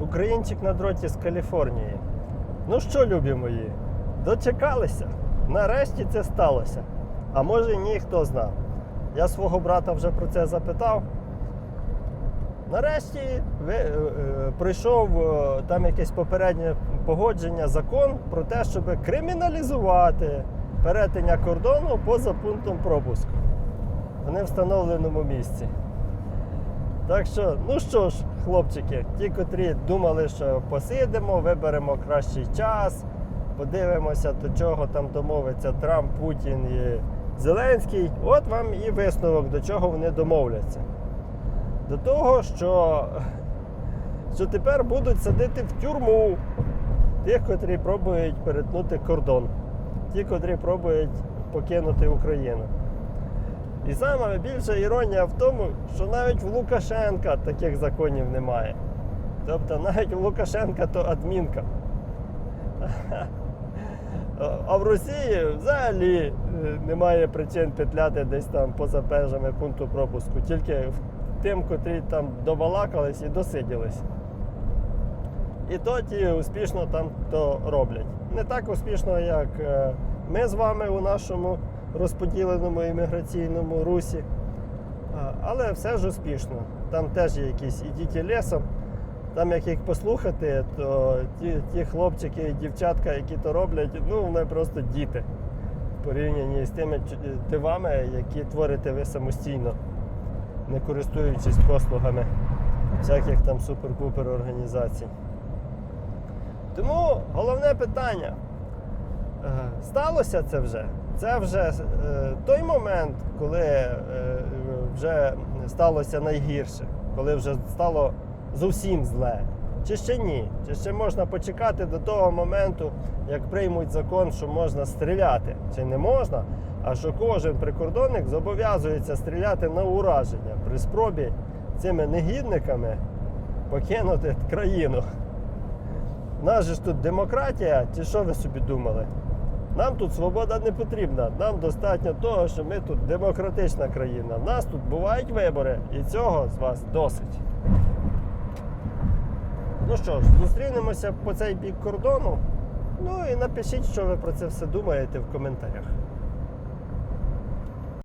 Українчик на дроті з Каліфорнії. Ну що, любі мої, дочекалися? Нарешті це сталося. А може і ні, хто знав. Я свого брата вже про це запитав. Нарешті ви, е, е, прийшов е, там якесь попереднє погодження, закон про те, щоб криміналізувати перетиння кордону поза пунктом пропуску в невстановленому місці. Так що, ну що ж, хлопчики, ті, котрі думали, що посидимо, виберемо кращий час, подивимося, до чого там домовиться Трамп, Путін і Зеленський. От вам і висновок, до чого вони домовляться. До того, що, що тепер будуть садити в тюрму тих, котрі пробують перетнути кордон, ті, котрі пробують покинути Україну. І саме більша іронія в тому, що навіть в Лукашенка таких законів немає. Тобто навіть в Лукашенка то адмінка. А в Росії взагалі е, немає причин петляти десь там поза межами пункту пропуску, тільки тим, котрі там добалакались і досиділись. І то ті успішно там то роблять. Не так успішно, як е, ми з вами у нашому розподіленому імміграційному русі. Але все ж успішно. Там теж є якісь ідіть лісом. Там, як їх послухати, то ті, ті хлопчики і дівчатка, які то роблять, ну вони просто діти в порівнянні з тими дивами, які творите ви самостійно, не користуючись послугами всяких там супер-пупер організацій. Тому головне питання. Е, Сталося це вже. Це вже е, той момент, коли е, вже сталося найгірше, коли вже стало зовсім зле. Чи ще ні? Чи ще можна почекати до того моменту, як приймуть закон, що можна стріляти? Чи не можна? А що кожен прикордонник зобов'язується стріляти на ураження при спробі цими негідниками покинути країну. У нас же ж тут демократія, чи що ви собі думали? Нам тут свобода не потрібна. Нам достатньо того, що ми тут демократична країна. У нас тут бувають вибори, і цього з вас досить. Ну що ж, зустрінемося по цей бік кордону. Ну і напишіть, що ви про це все думаєте в коментарях.